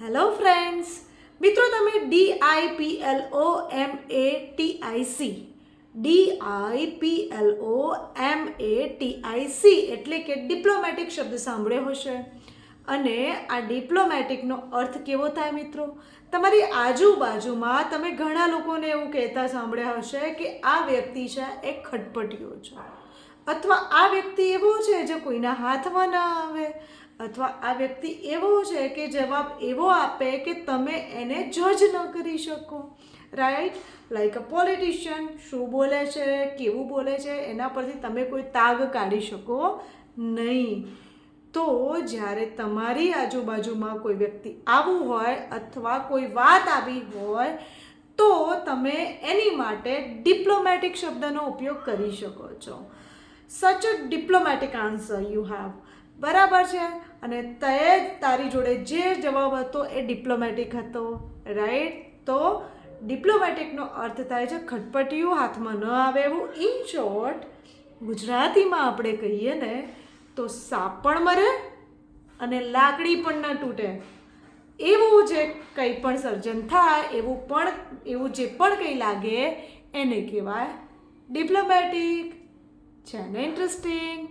Hello friends, મિત્રો તમે D I P L O M A T I C, D I P L O M A T I C એટલે કે diplomatic શબ્દ સાંભળ્યો હશે. અને આ ડિપ્લોમેટિકનો અર્થ કેવો થાય મિત્રો? તમારી આજુબાજુમાં તમે ઘણા લોકોને એવું કહેતા સાંભળ્યા હશે કે આ વ્યક્તિ છે, એ ખટપટિયો છે. અથવા આ વ્યક્તિ એવો છે જે કોઈના હાથમાં ના આવે, અથવા આ વ્યક્તિ એવો છે કે જવાબ એવો આપે કે તમે એને જજ ન કરી શકો. રાઈટ લાઈક અ પોલિટિશિયન શું બોલે છે, કેવું બોલે છે, એના પરથી તમે કોઈ તાગ કાઢી શકો નહીં. તો જ્યારે તમારી આજુબાજુમાં કોઈ વ્યક્તિ આવું હોય અથવા કોઈ વાત આવી હોય, તો તમે એની માટે ડિપ્લોમેટિક શબ્દનો ઉપયોગ કરી શકો છો. Such a diplomatic answer you have બરાબર છે? અને તે તારી જોડે જે જવાબ હતો એ ડિપ્લોમેટિક હતો રાઈટ તો ડિપ્લોમેટિકનો અર્થ થાય છે ખટપટિયું હાથમાં ન આવે એવું. ઇન શોર્ટ ગુજરાતીમાં આપણે કહીએ ને, તો સાપ પણ મરે અને લાકડી પણ ન તૂટે. એવું જે કંઈ પણ સર્જન થાય, એવું પણ, એવું જે પણ કંઈ લાગે, એને કહેવાય ડિપ્લોમેટિક છે ને ઇન્ટરેસ્ટિંગ